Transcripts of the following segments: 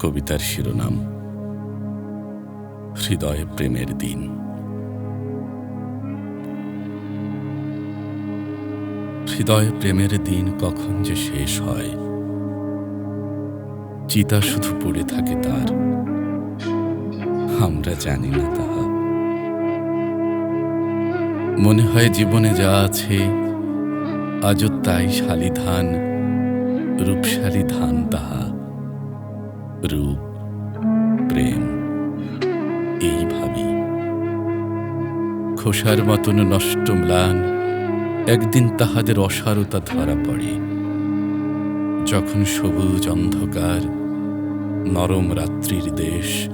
কবিতার শিরোনাম। হৃদয়ে প্রেমের দিন। হৃদয়ে প্রেমের দিন কখন যে শেষ হয়, চিতা শুধু পড়ে থাকে তার। আমরা জানি না তাহা। মনে হয় জীবনে যা আছে, আজও তাই শালি ধান রূপশালী ধান তাহা। রূপ, প্রেম এই ভাবি খোসার মতন নষ্ট ম্লান একদিন তাহাদের অসারতা ধরা পড়ে। যখন সবুজ অন্ধকার, নরম রাত্রির দেশ,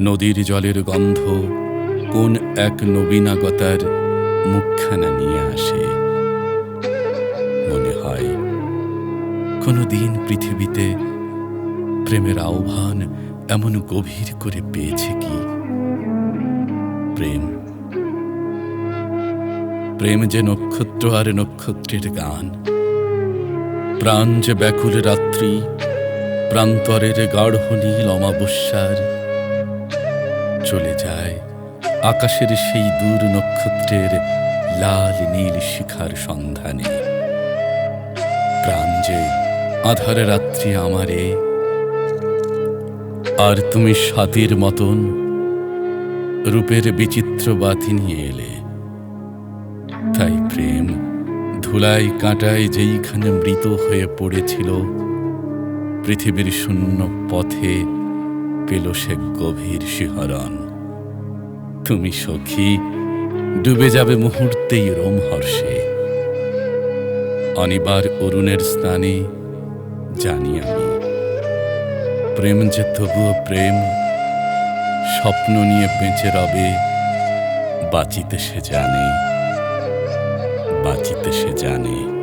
নদীর জলের গন্ধ কোন এক নবীনাগতার মুখখানা নিয়ে আসে। মনে হয় কোনো দিন পৃথিবীতে প্রেমের আহ্বান এমন গভীর করে পেয়েছে কি? প্রেম। প্রেম যে নক্ষত্র আর নক্ষত্রের গান। প্রাণ যে ব্যাকুল রাত্রি, প্রান্তরের গাঢ় নীল অমাবস্যার চলে যায় আকাশের সেই দূর নক্ষত্রের লাল নীল শিখার সন্ধানে। প্রাণ যে আধার রাত্রি আমারে আর তুমি স্বাতির মতন রূপের বিচিত্র বাতি নিয়ে এলে। তাই প্রেম ধুলাই কাঁটায় যেইখানে মৃত হয়ে পড়েছিল, পৃথিবীর শূন্য পথে পেল সে গভীর শিহরণ। তুমি সখী, ডুবে যাবে মুহূর্তেই রোমহর্ষে। অনিবার অরুণের স্নানে জানি আমি প্রেম যে তবুও প্রেম স্বপ্ন নিয়ে বেঁচে রবে বাঁচিতে সে জানে বাঁচিতে সে জানে।